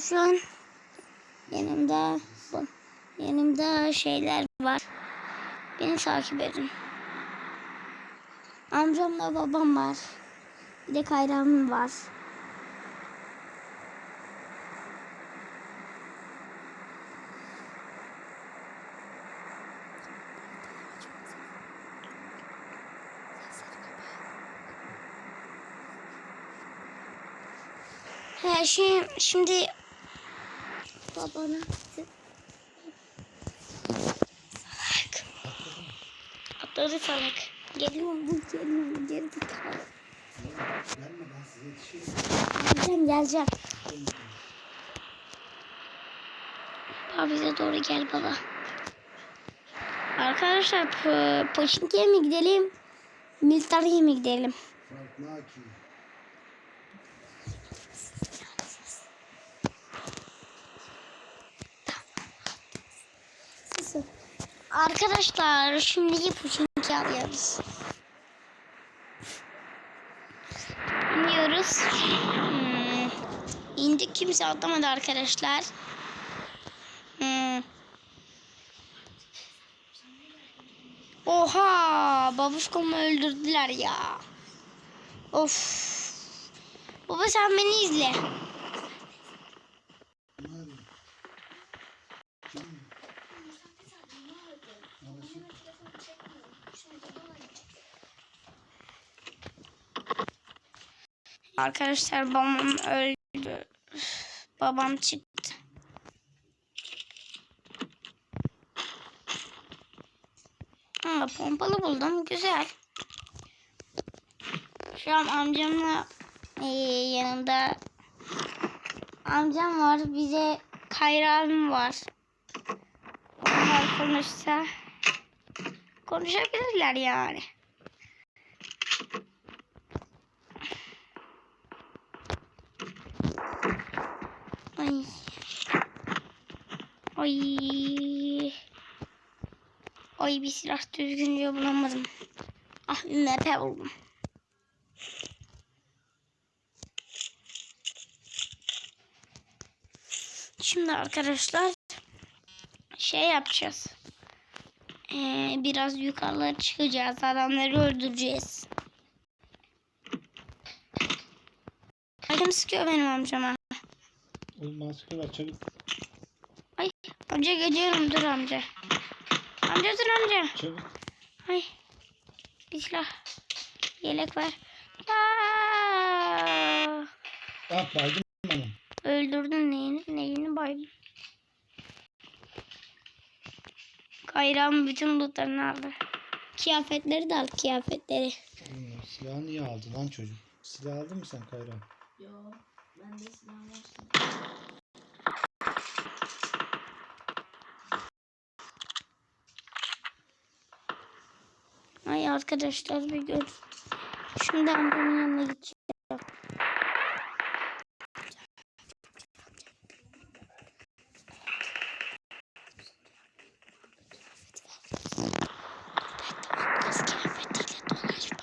Şu an yanımda yanımda şeyler var. Beni takip edin. Amcamla babam var. Bir de kayramım var. Şey şimdi babana salak. Atladı salak. Geliyorum bu geliyorum geri size yetişeyim. geleceğim geleceğim. Baba bize doğru gel baba. Arkadaşlar po Poçinki'ye mi gidelim. Militari'ye mi gidelim. Frank Naki. Arkadaşlar şimdi Poçinki alıyoruz. İniyoruz. Hmm. İndik kimse atlamadı arkadaşlar. Hmm. Oha! Babuşkomu öldürdüler ya. Of. Baba sen beni izle. Arkadaşlar babam öldü. Babam çıktı. Ama pompalı buldum. Güzel. Şu an amcamla eee, yanında amcam var. Bize Kayra abim var. Onlar konuşsa konuşabilirler yani. Ay. Ay. Ay bir silah düzgünce bulamadım. Ah MP buldum. Şimdi arkadaşlar şey yapacağız. Ee, biraz yukarılara çıkacağız. Adamları öldüreceğiz. Kim sıkıyor benim amcama? Oğlum maske var çabuk. Ay amca geliyorum dur amca. Amca dur amca. Çabuk. Ay bir silah. Yelek var. Aa! Ah baydım bana. Öldürdün neyini? Neyini baydın? Kayran bütün lootlarını aldı. Kıyafetleri de al kıyafetleri. Hmm, silahı niye aldı lan çocuk? Silah aldın mı sen Kayra? Yo, ben de silah var. Ay arkadaşlar bir gör. Şimdi amcamın yanına gideceğim. Kız kıyafetiyle dolaşma.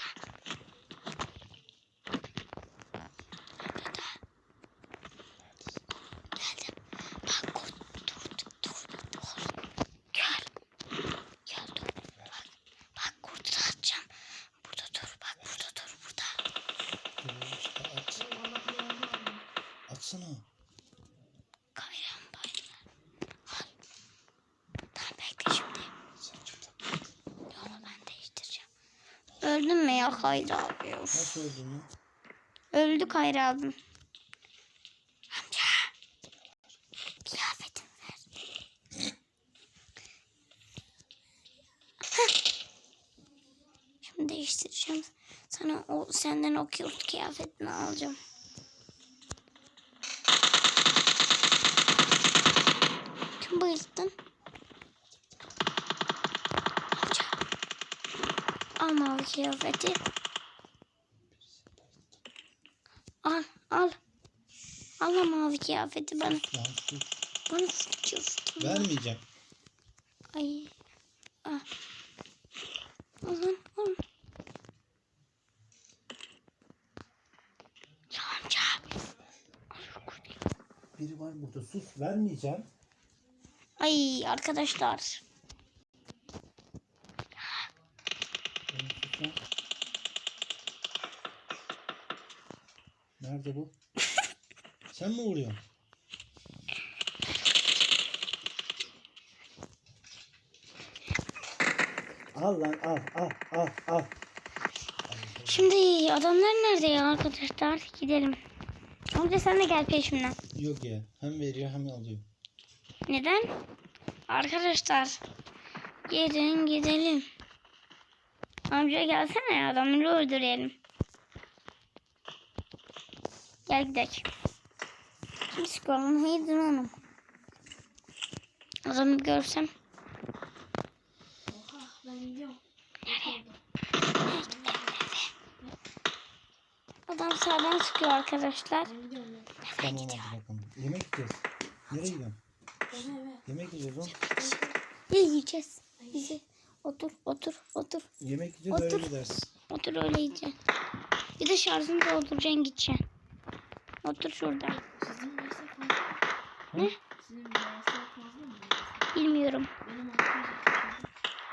Geldim. Bak dur dur dur dur. Gel. Gel dur. Bak. Bak kurdu da atacağım. Burada dur. Bak burada dur. Burada. Dur, işte at. Atsana. Kayran baylar. Al. Tamam bekle şimdi. Sen çık. Yolu ben değiştireceğim. Öldün mü ya Kayra abi? Of. Nasıl öldün lan? Öldü Kayra abim. Amca. Kıyafetimi ver. Şimdi değiştireceğim. Sana o senden o kıyafet kıyafetini alacağım. Kim bayılttın? Amca. Al mavi kıyafeti. Al al. Al la mavi kıyafeti bana. Bana fırlatıyorsun. Vermeyeceğim. Ay. Ah. Al lan al. Ya amca. Al şu kurdu. Biri var burada. Sus. Vermeyeceğim. Ay arkadaşlar. Oğlum sus lan. Nerede bu? Sen mi vuruyorsun? Al lan al al al al. Şimdi adamlar nerede ya arkadaşlar? Gidelim. Amca sen de gel peşimden. Yok ya. Hem veriyor hem alıyor. Neden? Arkadaşlar. Gelin gidelim. Amca gelsene ya adamları öldürelim. Gel gidelim. Kim sıkıyor lan? Hayırdır oğlum? Adamı görsem. Oha ben gidiyorum. Adam sağdan sıkıyor arkadaşlar. Ben gidiyorum. Yemek yiyeceğiz. Nereye gidiyorsun? Yemek yiyeceğiz oğlum. Ne yiyeceğiz? Bizi otur otur otur. Yemek yiyeceğiz öyle Otur. gidersin. Otur öyle yiyeceksin. Bir de şarjını dolduracaksın gideceksin. Otur şurada. Sizin fazla? Ne? Sizin versek fazla mı? Bilmiyorum. Benim.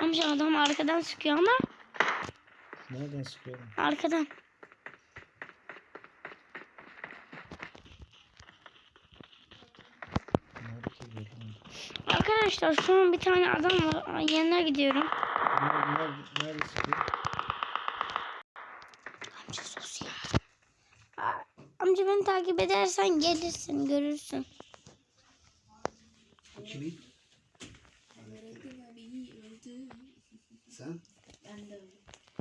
Amca adam arkadan sıkıyor ama Nereden sıkıyorum? arkadan. Arkadaşlar şu an bir tane adam var. Yanına gidiyorum. Nerede, nerede, nerede sıkıyor? Amca sus ya. Aa, Amca beni takip edersen gelirsin görürsün. Öldü. Sen? Ben de öldüm.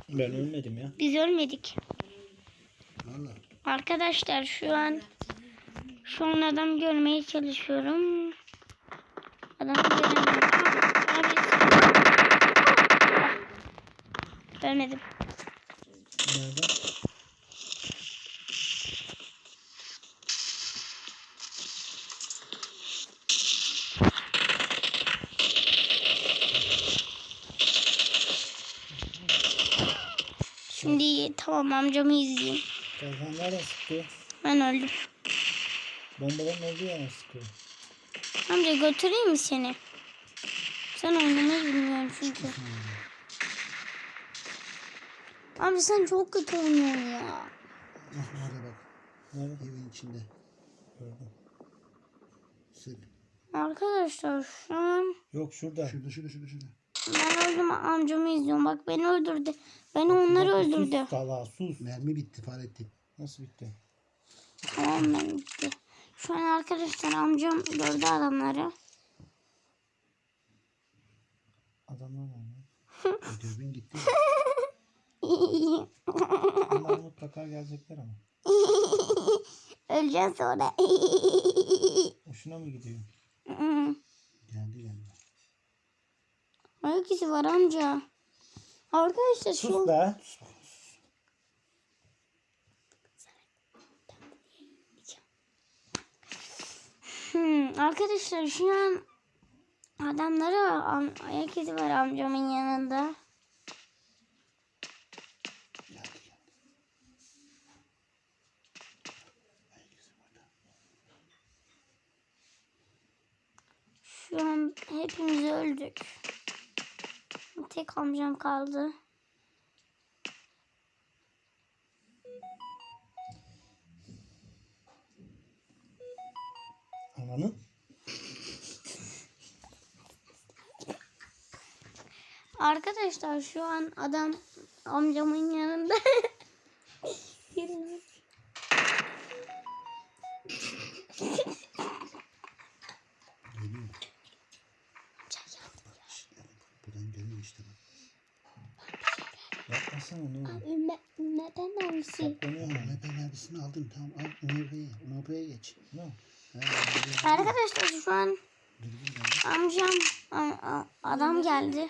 Ben ölmedim ya. Biz ölmedik. Valla. Arkadaşlar şu an şu an adam görmeye çalışıyorum. Adamı göremiyorum. Abi, Ölmedim. Nereden? Şimdi tamam amcamı izleyeyim. Sen nereden sıkıyor? Ben öldüm. Bombaların olduğu yerden sıkıyor. Amca götüreyim mi seni? Sen oynamayı bilmiyorsun çünkü. Amca sen çok kötü oynuyorsun ya. Ah orada bak. Nerede? Evin içinde. Gördüm. Sık. Arkadaşlar şu an Yok şurada. Şurada şurada şurada şurada. Ben öldüm amcamı izliyorum. Bak beni öldürdü. Beni onları Bak, öldürdü. Sus salağa sus. Mermi bitti Fahrettin. Nasıl bitti? Tamam ben bitti. Şu an arkadaşlar amcam gördü adamları. Adamlar nerede? E, Dürbün gitti. Bunlar mutlaka gelecekler ama. Öleceğim sonra. Hoşuna mı gidiyor? Geldi geldi. Ayak izi var amca. Arkadaşlar şu Sus be. Hmm, arkadaşlar şu an adamlara am- ayak izi var amcamın yanında. Şu an hepimiz öldük. Tek amcam kaldı. Ananın. Arkadaşlar şu an adam amcamın yanında. Yürü. İşte bak. Yapmasana ne olur. Ne, neden öylesi? Saklanıyor mu? Ben mermisini aldım. Tamam al UMP'ye. UMP'ye geç. Ne? Ha, UMP'ye Arkadaşlar şu an amcam adam geldi.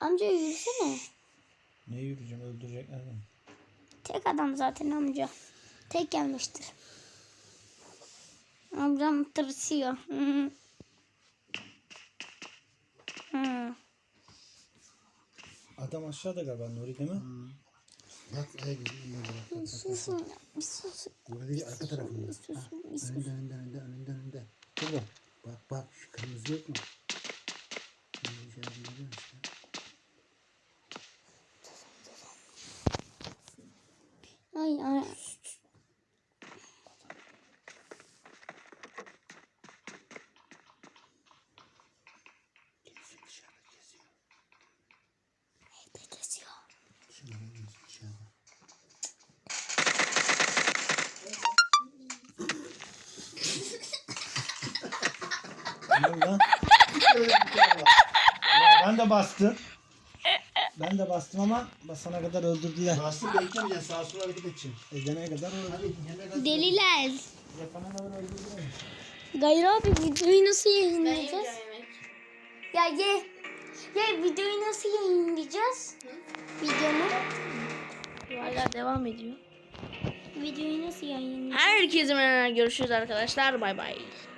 Amca yürüsene. Ne yürüyeceğim öldürecekler beni. Tek adam zaten amca. Tek gelmiştir. Amcam tırsıyor. Hı. Hı. Adam aşağıda galiba Nuri değil mi? Böyle bak. bak, bak. Susun susun. Değil arka tarafında. Önünde önünde önünde önünde önünde. Burada. Bak bak şu kırmızı yok mu? Kırmızı işaret görüyor musun? Ay ay. Geziyor dışarıda geziyor. Nerede geziyor? Dışarıda geziyor dışarıda. Tamam lan. Ya ben de bastım. Ben de bastım ama basana kadar öldürdüler. Bastım beklemeyeceksin sağa sola hareket edeceksin. Edene kadar öldürdüler. Deliler. Yapana kadar öldürdüler. Gayrı abi videoyu nasıl yayınlayacağız? Ya ye. Ya videoyu nasıl yayınlayacağız? Videomu. Hala devam ediyor. Videoyu nasıl yayınlayacağız? Herkese merhaba görüşürüz arkadaşlar. Bay bay.